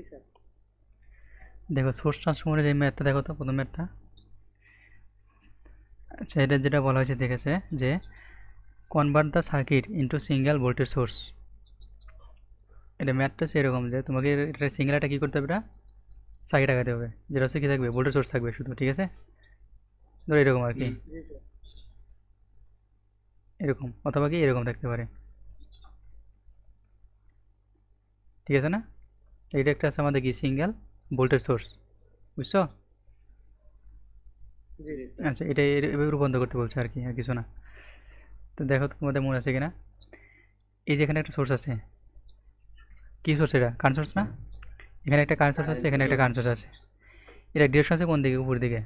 জি sir. দেখো source ট্রান্সফর্মারের এই ম্যাথটা দেখো তো প্রথম ম্যাথটা আচ্ছা এটা যেটা বলা হয়েছে দেখেছে যে convert the circuit into single voltage source এটা ম্যাথটা সেরকম যে তোমাকে এটা সিঙ্গেল একটা কী করতে হবে এটা সার্কিট আগাতে হবে। যেটা হচ্ছে কী থাকবে ভোল্টেজ সোর্স থাকবে শুধু ঠিক আছে? ধরো এরকম আর কি। জি স্যার। এরকম অথবা কি এরকম থাকতে পারে। ঠিক আছে না? এইটা একটা আছে আমাদের কি সিঙ্গেল ভোল্টেজ সোর্স বুঝছ? আচ্ছা এটা এভাবে রূপান্তর করতে বলছে আর কি আর কিছু না। তো দেখো তোমাদের মনে আছে কিনা? এই যে এখানে একটা সোর্স আছে। কি সোর্স এটা? কারেন্ট সোর্স না? এখানে একটা কারেন্ট সোর্স আছে এখানে একটা কারেন্ট সোর্স আছে। এটা ডিরেকশন আছে কোন দিকে? উপর দিকে।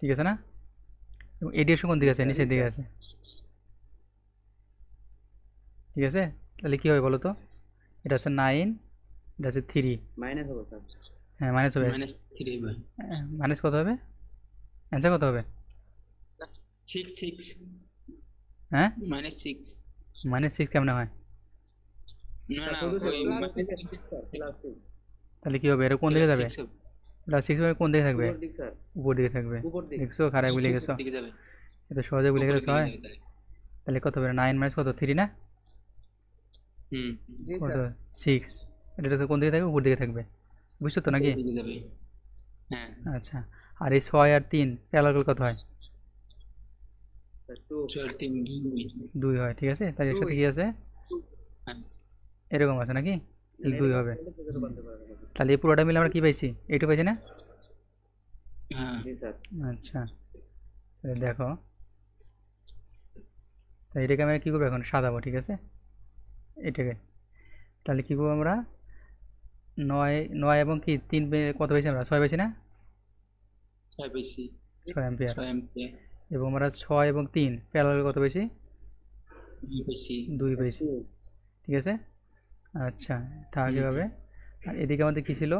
ঠিক আছে না? এবং এই ডিরেকশন কোন দিকে আছে? নিচের দিকে আছে। ঠিক আছে? তাহলে কি হবে বলো তো? এটা হচ্ছে নাইন এটা হচ্ছে থ্রি। মাইনাস হবে হ্যাঁ মাইনাস হবে। মাইনাস থ্রি বাই মাইনাস কত হবে? অ্যান্সার কত হবে? সিক্স সিক্স হ্যাঁ? মাইনাস সিক্স মাইনাস সিক্স কেমন হয়? তাহলে কি হবে? এটা কোন দিকে যাবে? প্লাস সিক্স কোন দিকে থাকবে? উপর দিক স্যার। উপর দিকে থাকবে। দেখছ খারাপ ভুলে গেছো? এটা সহজে ভুলে গেলে হয় তাহলে। তাহলে কত হবে? নাইন মাইনাস কত? থ্রি না? হুম। কত সিক্স এটা তো কোন দিকে থাকবে? উপর দিকে থাকবে। বুঝছ তো নাকি? হ্যাঁ। আচ্ছা। আর এই ছয় আর তিন প্যারালাল কত হয়? দুই। হয় ঠিক আছে? তার এর সাথে কি আছে? হ্যাঁ। এরকম আছে নাকি? দুই হবে। তাহলে এই পুরোটা মিলে আমরা কি পাইছি এইটু পাইছি না? হ্যাঁ। আচ্ছা। দেখো। তাই এটাকে আমরা কী করব এখন? সাজাবো ঠিক আছে? এটাকে তাহলে কী করব আমরা? নয় নয় এবং কি? তিন কত পেয়েছি আমরা? ছয় পেয়েছি না? ছয় বেশি ছয় অ্যাম্পিয়ার। এবং আমরা ছয় এবং তিন প্যারালাল কত পেয়েছি? দুই বেশি পেয়েছি। ঠিক আছে? আচ্ছা তাহলে হবে। আর এদিকে আমাদের কি ছিল?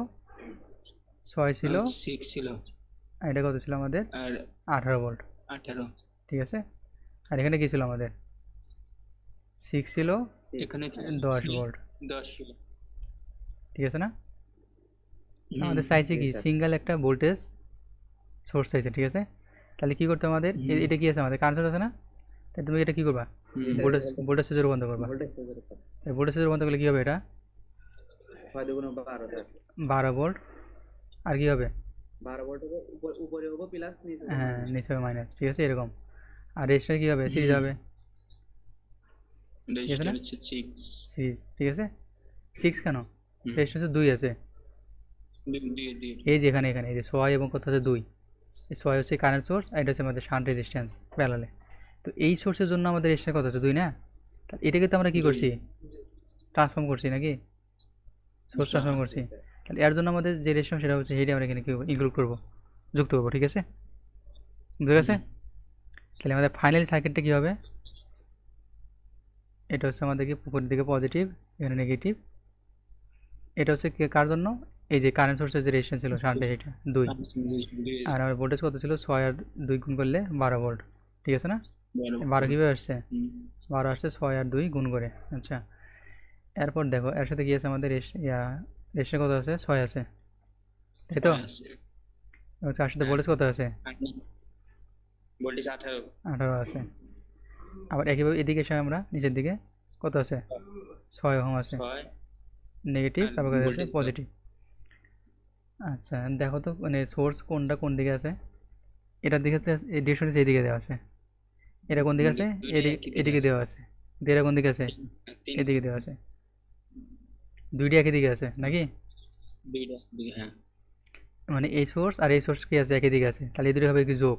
ছয় ছিল। সিক্স ছিল। এটা কত ছিল আমাদের? আর আঠারো ভোল্ট আঠারো। ঠিক আছে? আর এখানে কি ছিল আমাদের? সিক্স ছিল? এখানে দশ ভোল্ট দশ ছিল। ঠিক আছে না? আমাদের চাইছে কি? সিঙ্গেল একটা ভোল্টেজ সোর্স চাইছে ঠিক আছে? তাহলে কি করতে আমাদের? এটা কি আছে আমাদের? কারেন্ট আছে না? তাই তুমি এটা কি করবা? ভোল্টেজ ভোল্টেজ সোর্সে রূপান্তর করবা। ভোল্টেজ সোর্সে রূপান্তর করলে কি হবে এটা? বারো ভোল্ট আর কি হবে? বারো ভোল্ট উপরে হবে প্লাস নিচে হ্যাঁ। নিচে হবে মাইনাস ঠিক আছে? এরকম। আর রেজিস্টার কি হবে? সিরিজ হবে? রেজিস্টার হচ্ছে ঠিক আছে? সিক্স কেন। রেজিস্টার হচ্ছে দুই আছে? এই যে এখানে এখানে এই যে ছয় এবং কত দুই। এই ছয় হচ্ছে কারেন্ট সোর্স আর এটা হচ্ছে আমাদের শান্ট রেজিস্ট্যান্স প্যারালে তো এই সোর্সের জন্য আমাদের কত হচ্ছে দুই না? তাহলে এটাকে তো আমরা কি করছি? ট্রান্সফর্ম করছি নাকি? সোর্স ট্রান্সফর্ম করছি। তাহলে এর জন্য আমাদের যে রেজিস্ট্যান্স সেটা হচ্ছে সেটা আমরা এখানে ইনক্লুড করব? যুক্ত করব ঠিক আছে? বুঝে গেছে তাহলে আমাদের ফাইনাল সার্কিটটা কী হবে? এটা হচ্ছে আমাদেরকে উপরের দিকে পজিটিভ এখানে নেগেটিভ এটা হচ্ছে কে- কার জন্য? এই যে কারেন্ট সোর্সের যে রেজিস্ট্যান্স ছিল শান্টে এটা দুই। আর আমার ভোল্টেজ কত ছিল? ছয় আর দুই গুণ করলে বারো ভোল্ট ঠিক আছে না? বারো কীভাবে আসছে? বারো আসছে ছয় আর দুই গুণ করে। আচ্ছা। এরপর দেখো এর সাথে কি আছে আমাদের রেজিস্টার কত আছে? ছয় আছে। তাই তো? আচ্ছা তার সাথে ভোল্টেজ কত আছে? ভোল্টেজ আঠারো। আঠারো আছে। আবার একইভাবে এদিকে এসে আমরা নিচের দিকে কত আছে? ছয় ওহম আছে। নেগেটিভ তারপর কত? আছে পজিটিভ আচ্ছা দেখো তো মানে সোর্স কোনটা কোন দিকে আছে? এটার দিকে আছে এই ডিরেকশন এই দিকে দেওয়া আছে। এটা কোন দিকে আছে? এদিকে এদিকে দেওয়া আছে। এটা কোন দিকে আছে? এদিকে দেওয়া আছে। দুইটা একই দিকে আছে নাকি? হ্যাঁ। মানে এই সোর্স আর এই সোর্স কি আছে? একই দিকে আছে। তাহলে এদের হবে কি যোগ?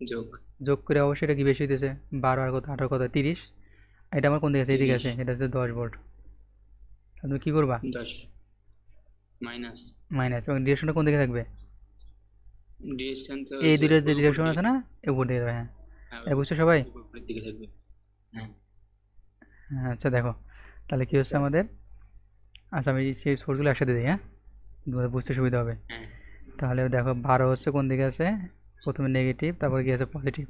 যোগ। যোগ করে অবশ্যই এটা কি বেশি হইতেছে? বারো আর কত আঠারো কত তিরিশ? এটা আমার কোন দিকে আছে? এদিকে আছে। এটা হচ্ছে দশ ভোল্ট। তুমি কি করবা? দশ। মাইনাস। মাইনাস। এবং ডিরেকশনটা কোন দিকে থাকবে? ডিরেকশন তো এই দুটোর যে ডিরেকশন আছে না উপর দিকে হ্যাঁ। হ্যাঁ, বুঝছ সবাই? উপরের দিকে থাকবে। হ্যাঁ। আচ্ছা দেখো। তাহলে কি হচ্ছে আমাদের? আচ্ছা আমি সেই সোর্সগুলো একসাথে দিই হ্যাঁ? তোমাদের বুঝতে সুবিধা হবে। হ্যাঁ। তাহলে দেখো বারো হচ্ছে কোন দিকে আছে? প্রথমে নেগেটিভ তারপর কি আছে? পজিটিভ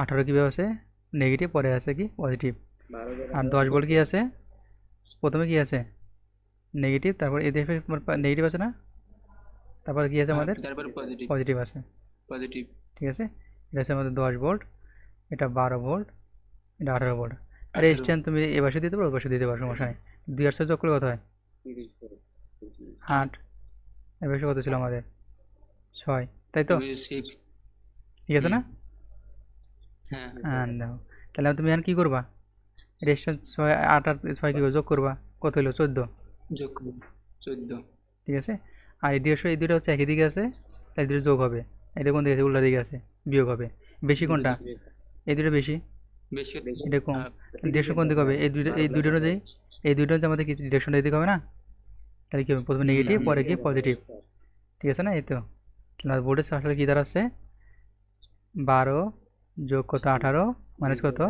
আঠারো কীভাবে আছে নেগেটিভ পরে আছে কি? পজিটিভ আর দশ ভোল্ট কি আছে? প্রথমে কি আছে? নেগেটিভ তারপর এদের নেগেটিভ আছে না? তারপর কি আছে আমাদের? পজিটিভ আছে। পজিটিভ ঠিক আছে? এটা আছে আমাদের দশ ভোল্ট এটা বারো ভোল্ট এটা আঠারো ভোল্ট আর। স্ট্যান্ড তুমি এ পাশে দিতে পারো ওই পাশে দিতে পারো সমস্যা নেই। দুই আটশো যোগ করলে কত হয়? আট। এ পাশে কত ছিল আমাদের? ছয়। তাই তো? ঠিক আছে না? হ্যাঁ দেখো তাহলে তুমি এখন কি করবা? রেস্টুরেন্ট ছয় আট আট ছয় কি যোগ করবা? কত হলো চোদ্দ? যোগ চোদ্দ। ঠিক আছে? আর এই দেড়শো এই দুটো হচ্ছে একই দিকে আছে তাই দুটো যোগ হবে। এটা কোন দিকে আছে উল্টা দিকে আছে বিয়োগ হবে। বেশি কোনটা? এই দুটো বেশি? এটা কম দেড়শো কোন দিকে হবে? এই দুটো এই দুটো অনুযায়ী এই দুটো হচ্ছে আমাদের কি ডিরেকশনটা এদিকে হবে না? তাহলে কি হবে? প্রথমে নেগেটিভ পরে কি? পজিটিভ ঠিক আছে না এই তো? বোর্ডের আসলে কি দাঁড়াচ্ছে বারো যোগ কত? আঠারো? মাইনাস কত?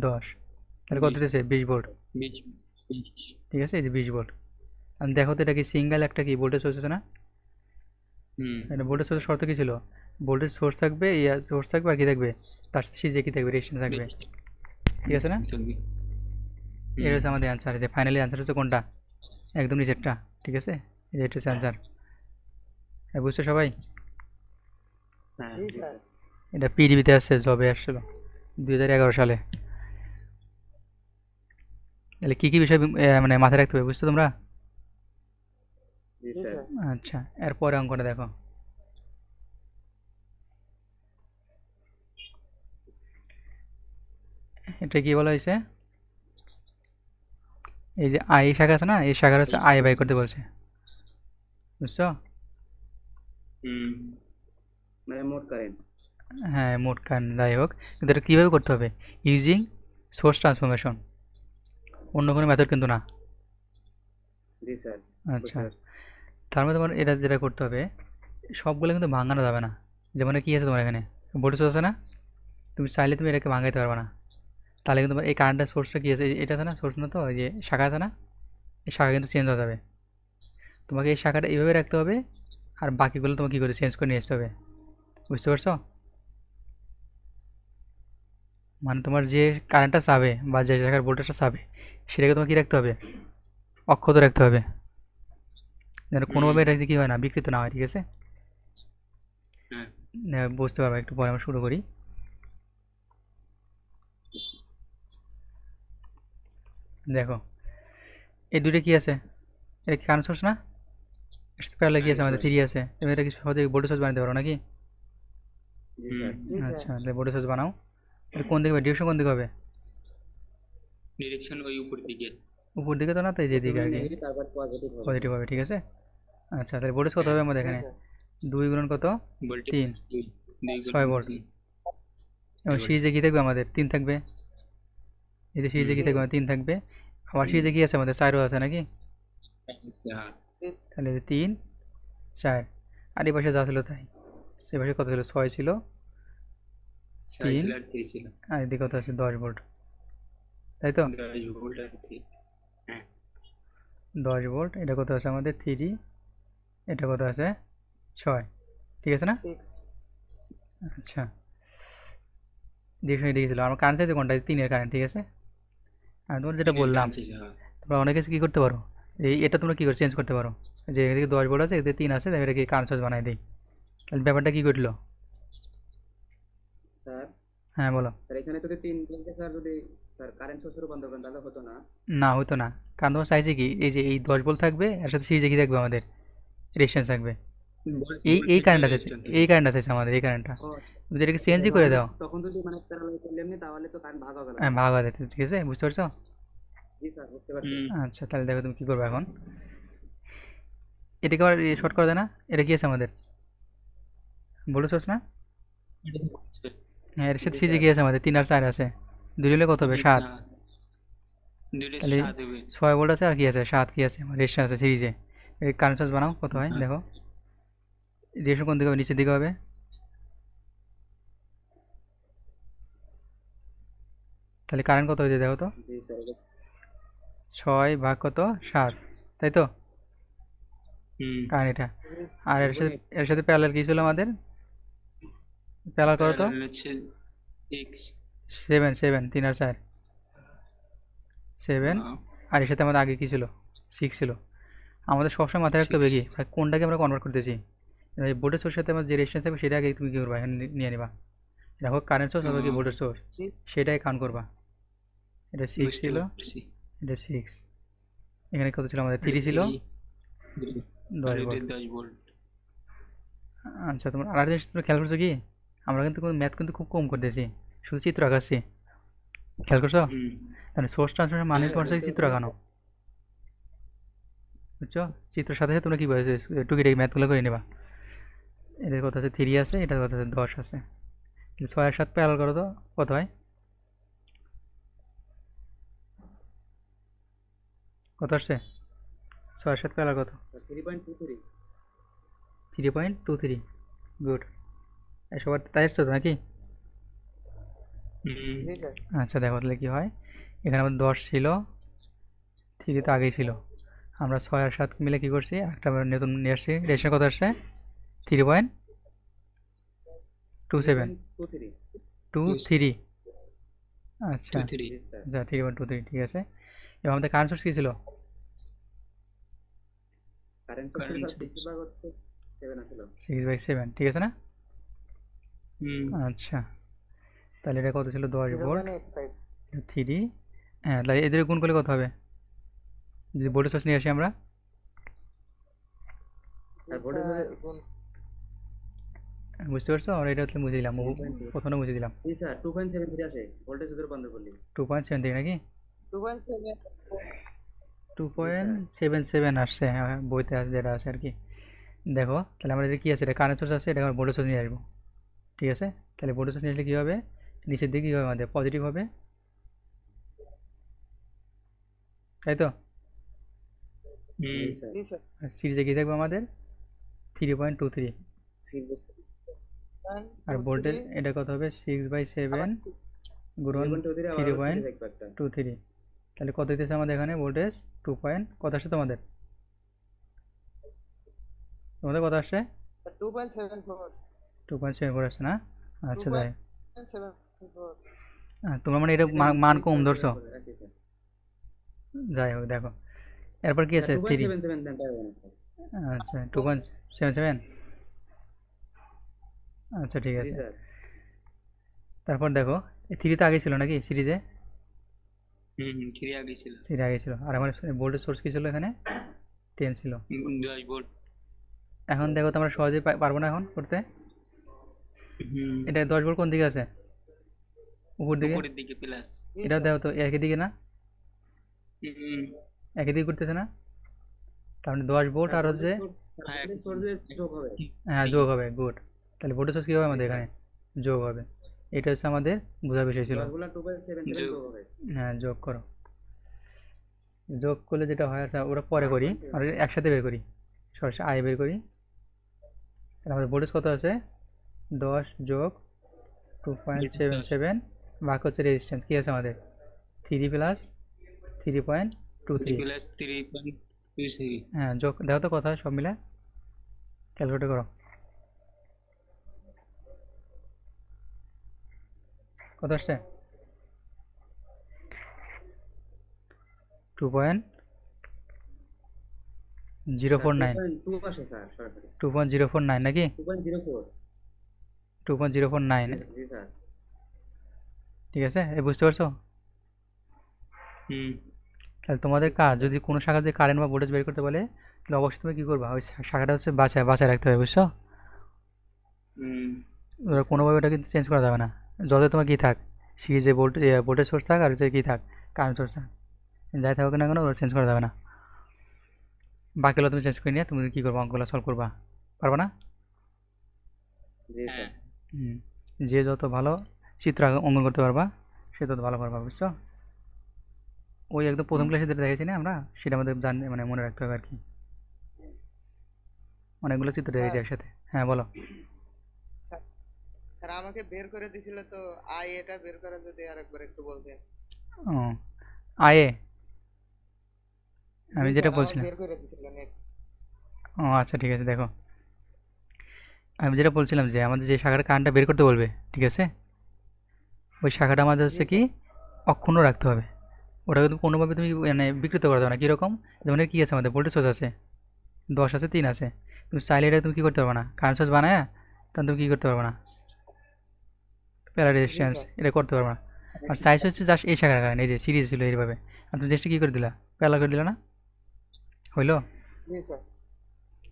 দশ। তাহলে কত। দিতেছে বিশ ভোল্ট বিশ ঠিক আছে এই যে বিশ ভোল্ট আর দেখো তো এটা কি সিঙ্গেল একটা কি? ভোল্টেজ সোর্স আছে না? হুম। এটা ভোল্টেজ সোর্সের শর্ত কি ছিল? ভোল্টেজ সোর্স থাকবে ইয়া সোর্স থাকবে আর কি থাকবে? তার সাথে সিজে কি থাকবে রেজিস্ট্যান্স থাকবে। ঠিক আছে না? এটা হচ্ছে আমাদের অ্যান্সার যে ফাইনালি অ্যান্সার হচ্ছে কোনটা? একদম নিচেরটা। ঠিক আছে? এই যে এটা হচ্ছে অ্যান্সার বুঝছ সবাই? জি স্যার। এটা পিডিবিতে আসছে জবে আসছিল দুই হাজার এগারো সালে। তাহলে কি কি বিষয় মানে মাথায় রাখতে হবে বুঝছ তোমরা? আচ্ছা এরপরে অঙ্কটা দেখো। এটা কি বলা হয়েছে? এই যে আই শাখা আছে না এই শাখার হচ্ছে আই বাই করতে বলছে। বুঝছ? হুম। মানে মোট কারেন্ট হ্যাঁ মোট কান যাই হোক। কিন্তু এটা কীভাবে করতে হবে? ইউজিং সোর্স ট্রান্সফরমেশন অন্য কোনো মেথড কিন্তু না। জি স্যার আচ্ছা। তার মধ্যে তোমার এটা যেটা করতে হবে সবগুলো কিন্তু ভাঙানো যাবে না। যেমন কি আছে তোমার এখানে? ভোল্টেজ আছে না? তুমি চাইলে তুমি এটাকে ভাঙাইতে পারবে না। তাহলে কিন্তু তোমার এই কারেন্টের সোর্সটা কি আছে? এটা আছে না? সোর্স না তো? যে শাখা আছে না? এই শাখা কিন্তু চেঞ্জ হয়ে যাবে। তোমাকে এই শাখাটা এইভাবে রাখতে হবে আর বাকিগুলো তোমাকে কী করে চেঞ্জ করে নিয়ে আসতে হবে? বুঝতে পারছ? মানে তোমার যে কারেন্টটা চাবে বা যে জায়গার ভোল্টেজটা চাবে সেটাকে তোমাকে কী রাখতে হবে? অক্ষত রাখতে হবে। যেন কোনোভাবে এটা কি হয় না বিকৃত না হয় ঠিক আছে? হ্যাঁ। বুঝতে পারব একটু পরে আমরা শুরু করি। দেখো এই দুটো কি আছে? এটা কি কারেন্ট সোর্স না? প্যারালাল কি আছে আমাদের। থ্রি আছে। তুমি এটা কি সহজে ভোল্টেজ সোর্স বানাতে পারো নাকি? আচ্ছা তাহলে সোর্স বানাও। এটা কোন দিকে হবে? ডিরেকশন কোন দিকে হবে? ডিরেকশন ওই উপর দিকে। উপর দিকে তো না তাই এই যে দিকে আর কি তারপর পজিটিভ হবে। পজিটিভ হবে ঠিক আছে? আচ্ছা তাহলে ভোল্টেজ কত হবে আমাদের এখানে? স্যার দুই গুণন কত? ভোল্টেজ তিন। দুই। দুই গুণ ছয় ভোল্ট। তিন। এবং সিরিজে কি থাকবে আমাদের? তিন থাকবে। এই যে সিরিজে কি থাকবে? আমাদের তিন থাকবে। আবার সিরিজে কি আছে আমাদের? চারও আছে নাকি? হ্যাঁ তাহলে এই যে তিন চার। আর এই পাশে যা ছিল তাই। সে পাশে কত ছিল ছয় ছিল। তিন। ছিল আর আর এদিকে কত আছে দশ ভোল্ট তাই তো? দশ ভোল্ট আর হ্যাঁ। এটা কত আছে আমাদের থ্রি এটা কত আছে ছয়। ঠিক আছে না? আচ্ছা। ডিরেকশন এদিকে ছিল আমার কারেন্ট চাইছে কোনটা? তিনের কারেন্ট ঠিক আছে? আমি তোমার যেটা বললাম হ্যাঁ। তোমরা অনেকে কি করতে পারো? এই এটা তোমরা কি করে চেঞ্জ করতে পারো? যে এদিকে দশ ভোল্ট আছে এদিকে তিন আছে এটাকে কারেন্ট সোর্স বানাই দিই। তাহলে ব্যাপারটা কি করল স্যার? হ্যাঁ বলো। স্যার এখানে যদি তিন থেকে স্যার যদি স্যার কারেন্ট সোর্স রূপান্তর করেন তাহলে হতো না? না হতো না। কারণ তোমার চাইছে কি এই যে এই দশ ভোল্ট থাকবে এর সাথে সিরিজে কি থাকবে আমাদের? রেজিস্ট্যান্স থাকবে। এই এই কারেন্টটা চাইছে এই কারেন্টটা চাইছে আমাদের এই কারেন্টটা ও আচ্ছা। এটাকে চেঞ্জই করে দাও। তখন যদি মানে প্যারালাল করলে এমনি তাহলে তো কারেন্ট ভাগ হবে না হ্যাঁ ভাগ যেত ঠিক আছে? বুঝতে পারছ? জি স্যার বুঝতে পারছি। আচ্ছা তাহলে দেখো তুমি কি করবে এখন। এটাকে আবার শর্ট করা যায় না? এটা কি আছে আমাদের? ভোল্টেজ না? হ্যাঁ এর সাথে জি, সিরিজে কি আছে আমাদের তিন আর চার আছে। দুই হলে কত হবে? সাত। তাহলে ছয় ভোল্ট আছে আর কি আছে? সাত কি আছে? রেজিস্টার আছে সিরিজে। এই কারেন্ট সোর্স বানাও কত হয় হ্যাঁ। দেখো। রেজিস্টার কোন দিকে হবে? নিচের দিকে হবে? তাহলে কারেন্ট কত হয়েছে দেখো তো? ছয় ভাগ কত? সাত। তাই তো? হুম। কারেন্ট এটা? আর এর সাথে এর সাথে প্যারালাল কি ছিল আমাদের? প্যারালাল করো তো। সেভেন সেভেন তিন আর চার। সেভেন আর এর সাথে আমাদের আগে কি ছিল? সিক্স ছিল। আমাদের সবসময় মাথায় রাখতে হবে কি কোনটাকে আমরা কনভার্ট করতেছি এই ভোল্টেজ সোর্সের সাথে আমার যে রেজিস্ট্যান্স থাকবে সেটা আগে তুমি কি করবা? এখানে নিয়ে নিবা। দেখো কারেন্ট সোর্স হবে কি। Voltage source. সেটাই কাউন্ট করবা। এটা সিক্স ছিল। এটা সিক্স এখানে কত ছিল? আমাদের থ্রি ছিল। দশ ভোল্ট দশ ভোল্ট আচ্ছা তোমার আর একটা জিনিস তুমি খেয়াল করছ কি? আমরা কিন্তু ম্যাথ কিন্তু খুব কম করতেছি শুধু চিত্র আঁকাচ্ছি। খেয়াল করছ? তাহলে সোর্স ট্রান্সফারের মানে তোমার সাথে চিত্র আঁকানো। বুঝছ? চিত্রের সাথে সাথে তোমরা কি বলেছ? টুকিটাকি ম্যাথগুলো করে নেবা। এদের কথা আছে থ্রি আছে এটার কথা আছে দশ আছে। ছয় আর সাত প্যারাল করো তো কত হয়? কত আসছে? ছয় সাত প্যারাল কত? Three point two three three point two three good সবার তাই আসছে তো নাকি? হুম। জি স্যার। আচ্ছা দেখো তাহলে কি হয়? এখানে আমাদের দশ ছিল থ্রি তো আগেই ছিল। আমরা ছয় আর সাত মিলে কি করছি? একটা নতুন নিয়ে আসছি। রেশন কত আসছে? Three point two seven two three আচ্ছা। আচ্ছা থ্রি পয়েন্ট টু থ্রি ঠিক আছে। এবং আমাদের কারেন্ট সোর্স কী ছিল? সিক্স বাই সেভেন ঠিক আছে না? হুম। আচ্ছা। তাহলে এটা কত ছিল? দশ ভোল্ট থ্রি হ্যাঁ তাহলে এদের গুণ করলে কত হবে? যদি ভোল্টেজ সোর্স নিয়ে আসি আমরা? বুঝতে পারছ? আমরা এটা হচ্ছে বুঝে দিলাম। প্রথমে বুঝে দিলাম। টু পয়েন্ট সেভেন থ্রি আসে। ভোল্টেজ রূপান্তর করলে টু পয়েন্ট সেভেন থ্রি নাকি? টু পয়েন্ট সেভেন সেভেন আসছে। হ্যাঁ হ্যাঁ, বইতে আছে যেটা আছে আর কি। দেখো তাহলে আমাদের কি আছে? এটা কারেন্ট সোর্স আছে এটা আমরা ভোল্টেজ সোর্স নিয়ে আসব। ঠিক আছে? তাহলে নিয়ে আসলে কী হবে? নিচের দিকে কী হবে আমাদের? পজিটিভ হবে। তাই তো? সিরিজে কী থাকবে আমাদের? থ্রি পয়েন্ট টু থ্রি আর ভোল্টেজ এটা কত হবে? সিক্স বাই সেভেন গুণন three three point two three তাহলে কত দিতেছে আমাদের এখানে? ভোল্টেজ টু পয়েন্ট কত আসছে তোমাদের? তোমাদের কত আসছে? Two point seven four two point seven four আসছে না? আচ্ছা তাই। হ্যাঁ, তোমরা মানে এটা মান কম ধরছো? যাই হোক দেখো। এরপর কি আছে? থ্রি না স্যার। আচ্ছা টু পয়েন্ট সেভেন সেভেন আচ্ছা ঠিক আছে। তারপর দেখো থ্রি তো আগে ছিল নাকি সিরিজে? থ্রি আগে ছিল। থ্রি আগে ছিল। আর আমার ভোল্টেজ সোর্স কি ছিল এখানে? টেন ছিল। এখন দেখো তো আমরা সহজে পারব না এখন করতে? এটা দশ ভোল্ট কোন দিকে আছে? উপর দিকে? উপরের দিকে প্লাস এটা দেখো তো একই দিকে না? হুম। একই দিকে করতেছে না? তার মানে দশ ভোল্ট আর হচ্ছে হ্যাঁ, ভোল্টেজ যোগ হবে। হ্যাঁ যোগ হবে গুড তাহলে ভোল্টেজ সোর্স কী হবে আমাদের এখানে? যোগ হবে। এটা হচ্ছে আমাদের বোঝার বিষয় ছিল। হ্যাঁ যোগ করো। যোগ করলে যেটা হয় আচ্ছা ওরা পরে করি আর একসাথে বের করি। সরাসরি আয় বের করি। তাহলে আমাদের ভোল্টেজ কত আছে? দশ যোগ টু পয়েন্ট সেভেন সেভেন বাকি হচ্ছে রেজিস্ট্যান্স কী আছে আমাদের? Three plus three point two three plus three point two three হ্যাঁ যোগ দেখো তো কথা সব মিলে। ক্যালকুলেট করো। কত আসছে? Two point zero four nine two point zero four nine নাকি? Two point zero four two point zero four nine জি স্যার। ঠিক আছে? এই বুঝতে পারছ? হুম। তাহলে তোমাদের কাজ যদি কোনো শাখা দিয়ে কারেন্ট বা ভোল্টেজ বের করতে বলে তাহলে অবশ্যই তুমি কী করবা? ওই শাখাটা হচ্ছে বাঁচায় বাঁচায় রাখতে হবে বুঝছ? ওরা কোনোভাবে ওটা কিন্তু চেঞ্জ করা যাবে না। যত তোমার কী থাক সিরিজে ভোল্টেজ ভোল্টেজ সোর্স থাক আর হচ্ছে কী থাক কারেন্ট সোর্স থাক। যাই থাকুক না কেন ওটা চেঞ্জ করা যাবে না। বাকিগুলো তুমি চেঞ্জ করে নিয়ে তুমি কী করবা অঙ্কগুলো সলভ করবা। পারবা না। যে যত ভালো চিত্র অঙ্কন করতে পারবা সে তত ভালো পারবা বুঝছ? ওই একদম প্রথম ক্লাসে যেটা দেখেছি না আমরা সেটা আমাদের জান মানে মনে রাখতে হবে আর কি। অনেকগুলো চিত্র দেখেছি একসাথে। হ্যাঁ বলো। স্যার আমাকে বের করে দিছিল তো আই এটা বের করা যদি আরেকবার একটু বলতেন। ও আয়ে আমি যেটা বলছিলাম। বের করে দিছিলেন ও আচ্ছা ঠিক আছে দেখো। আমি যেটা বলছিলাম যে আমাদের যে শাখার কারেন্টটা বের করতে বলবে ঠিক আছে? ওই শাখাটা আমাদের হচ্ছে কি অক্ষুণ্ণ রাখতে হবে। ওটা কিন্তু কোনোভাবে তুমি মানে বিকৃত করা যাবে না। কীরকম? যেমন কী আছে আমাদের? ভোল্টেজ সোর্স আছে দশ আছে তিন আছে। তুমি চাইলে এটা তুমি কী করতে পারবে না? কারেন্ট সোর্স বানায় তখন তুমি কী করতে পারবে না? প্যারা রেজিস্ট্যান্স এটা করতে পারবে না। আর সাইজ হচ্ছে জাস্ট এই শাখার কারণে এই যে সিরিজ ছিল এইভাবে। আর তুমি জাস্ট কী করে দিলা? প্যালা করে দিলা না? হইল?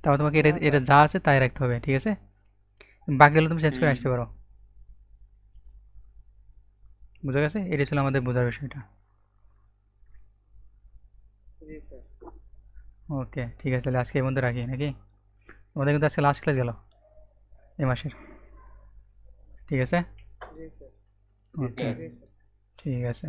তারপর তোমাকে এটা এটা যা আছে তাই রাখতে হবে ঠিক আছে? বাকিগুলো তুমি চেঞ্জ করে আসতে পারো। বুঝা গেছে? এটা ছিল আমাদের বোঝার বিষয়টা। ওকে ঠিক আছে তাহলে আজকে এই মধ্যে রাখি নাকি? আমাদের কিন্তু আজকে লাস্ট ক্লাস গেল এই মাসের। ঠিক আছে? ওকে ঠিক আছে।